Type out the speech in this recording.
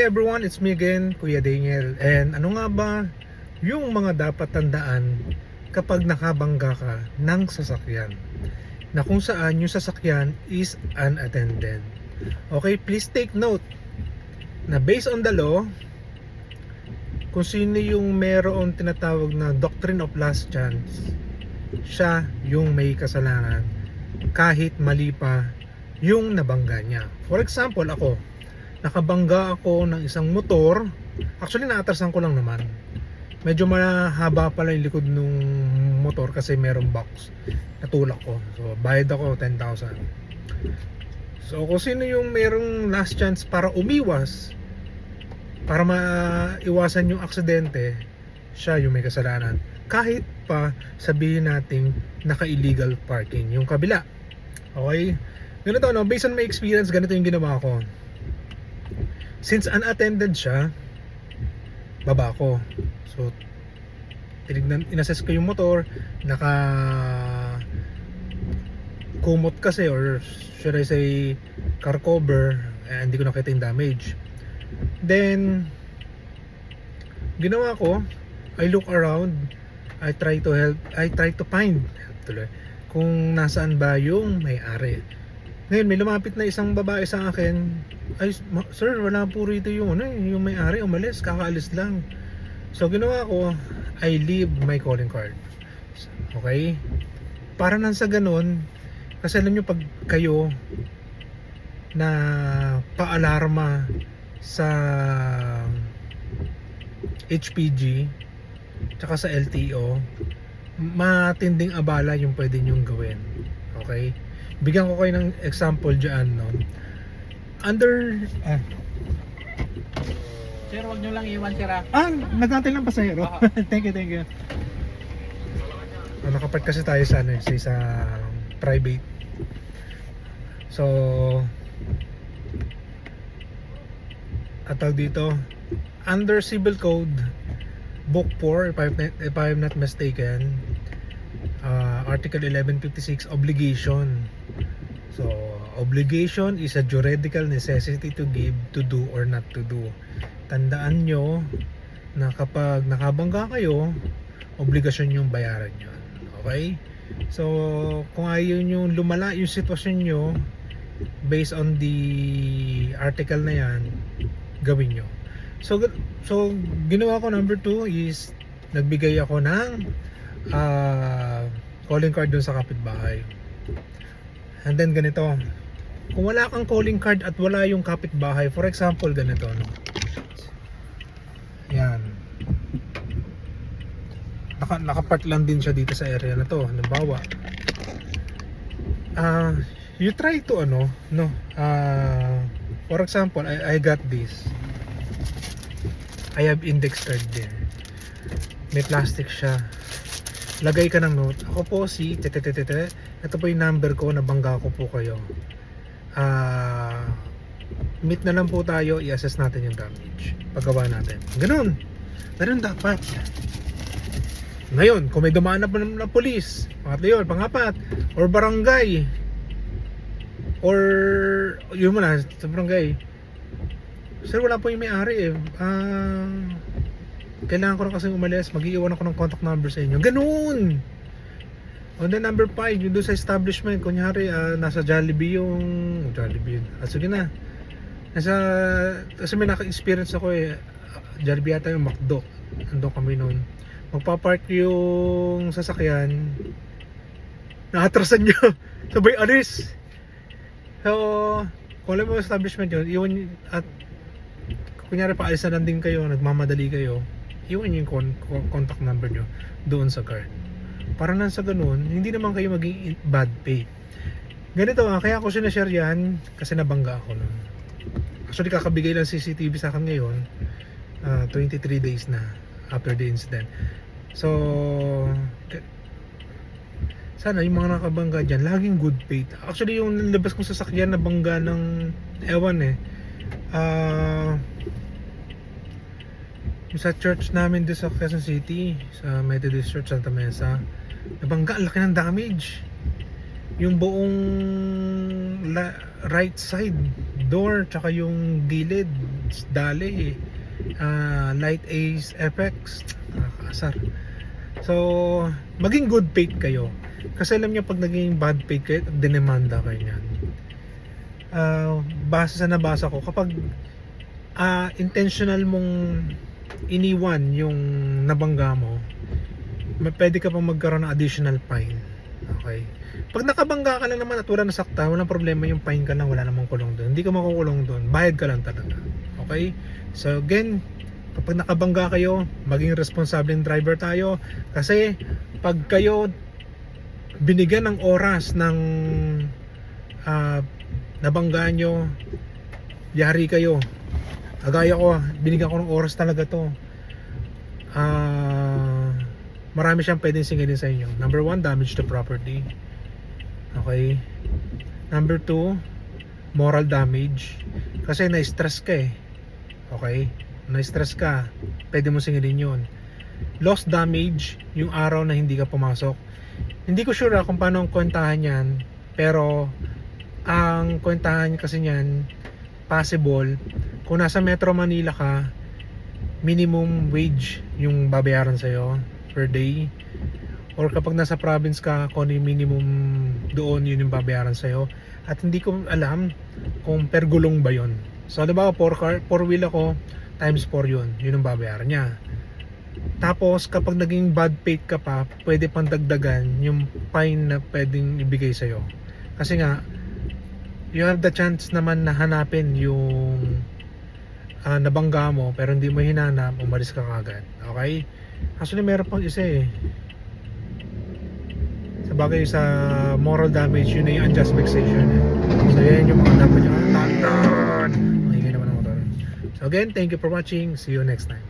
Hey everyone, it's me again, Kuya Daniel. And ano nga ba yung mga dapat tandaan kapag nakabangga ka ng sasakyan? Na kung saan yung sasakyan is unattended. Okay, please take note na based on the law, kung sino yung meron tinatawag na doctrine of last chance, siya yung may kasalanan kahit mali pa yung nabangga niya. For example, ako, nakabangga ako ng isang motor. Actually, naatrasan ko lang naman. Medyo mahaba pala yung likod ng motor kasi merong box. Natulak ko. So, bayad ako 10,000. So, kung sino yung merong last chance para umiwas, para maiwasan yung aksidente, siya yung may kasalanan. Kahit pa sabihin nating naka-illegal parking yung kabila. Okay? Ganito no, based on my experience, ganito yung ginawa ko. Since unattended siya, baba ko. So, tinignan, inassess ko yung motor, naka kumot kasi or should I say car cover, eh, hindi ko nakita yung damage. Then, ginawa ko, I look around, I try to help, I try to find tuloy, kung nasaan ba yung may-ari. Ngayon, may lumapit na isang babae sa akin. Ay, sir, wala po rito yung, ano, eh, yung may-ari, umalis, kakaalis lang. So, ginawa ko, I leave my calling card. Okay? Para nang sa ganun, kasi alam nyo, pag kayo na paalarma sa HPG tsaka sa LTO matinding abala yung pwede nyong gawin okay bigyan ko kayo ng example dyan no under ah, Sir, wag nyo lang iwan sir ah. ah nagtatay lang pasahero Ah. thank you thank you. Ah, nakapark kasi tayo sa ano eh, sa isang private. So at tawag dito under civil code book 4 if I'm, if I'm not mistaken uh, article 1156 obligation. So obligation is a juridical necessity to give to do or not to do. Tandaan nyo na kapag nakabangga kayo obligasyon yung bayaran nyo. Okay? So kung ayaw nyo lumala yung sitwasyon nyo based on the article na yan gawin nyo. So so ginawa ko number 2 is nagbigay ako ng ah, calling card dun sa kapitbahay. And then ganito kung wala kang calling card at wala yung kapitbahay for example ganito no? Yan. Naka, nakapark lang din siya dito sa area na to. Halimbawa ah you try to ano no ah for example I, I got this. I have index card there may plastic siya. Lagay ka ng note. Ako po si tetetetete ito po yung number ko nabangga ko po kayo ah meet na lang po tayo i-assess natin yung damage. Paggawa natin. Ganun ganun dapat. Ngayon kung may dumaan na ng na polis pangatlo yun pangapat or barangay or yun muna sa barangay. Sir wala po yung may-ari eh. Ah kailangan ko na kasi umalis. Mag-iiwan ako ng contact number sa inyo. Ganun on the number 5 yung doon sa establishment. Kunyari ah, nasa Jollibee yung Jollibee yun. Ah, sige na. Nasa kasi may naka-experience ako eh. Jollibee yata yung McDo. Andun kami noon. Magpapark yung sasakyan. Naatrasan nyo sabay alis. So kung alam mo yung establishment yun iwan at kunyari paalis na lang din kayo nagmamadali kayo iwan yung con- contact number nyo doon sa card para nang sa ganun hindi naman kayo maging in- bad pay ganito ah kaya ako sinashare yan kasi nabangga ako nun. Actually kakabigay lang CCTV sa akin ngayon ah, 23 days na after the incident. So sana yung mga nakabangga dyan laging good faith. Actually yung nilabas kong sasakyan na bangga ng ewan eh ah yung sa church namin doon sa Quezon City sa Methodist Church Santa Mesa nabangga ang laki ng damage yung buong la- right side door tsaka yung gilid. Dali, ah, light Ace, FX, nakakaasar. So, maging good faith kayo. Kasi alam niyo pag naging bad faith kayo, dinemanda kayo niyan. Ah, base sa nabasa ko, kapag ah, intentional mong iniwan yung nabangga mo, may- pwede ka pa magkaroon ng additional fine. Okay. Pag nakabangga ka lang naman at wala nasakta, walang problema yung fine ka lang, wala namang kulong doon. Hindi ka makukulong doon. Bayad ka lang talaga. Okay? So again, kapag nakabangga kayo, maging responsableng driver tayo kasi pag kayo binigyan ng oras ng ah, nabangga nyo, yari kayo. Agaya ko, binigyan ko ng oras talaga to. Ah, marami siyang pwedeng singilin sa inyo. Number one, damage to property. Okay. Number two, moral damage. Kasi na-stress ka eh. Okay? Na-stress ka, pwede mo singilin yun. Lost damage, yung araw na hindi ka pumasok. Hindi ko sure ah kung paano ang kwentahan yan, pero ang kwentahan kasi niyan, possible, kung nasa Metro Manila ka, minimum wage yung babayaran sa'yo per day. Or kapag nasa province ka, kung yung minimum doon, yun yung babayaran sa'yo. At hindi ko alam kung per gulong ba yun. So, di ba, 4 car, 4 wheel ako, times 4 yun. Yun ang babayaran niya. Tapos, kapag naging bad faith ka pa, pwede pang dagdagan yung fine na pwedeng ibigay sa'yo. Kasi nga, you have the chance naman na hanapin yung ah, nabangga mo pero hindi mo hinanap, umalis ka kagad. Okay? Actually, meron pang isa eh. Sa bagay sa moral damage, yun yung unjust vexation. Eh. So, yan yung mga dapat yung tandaan. Mahingay naman ang motor. So, again, thank you for watching. See you next time.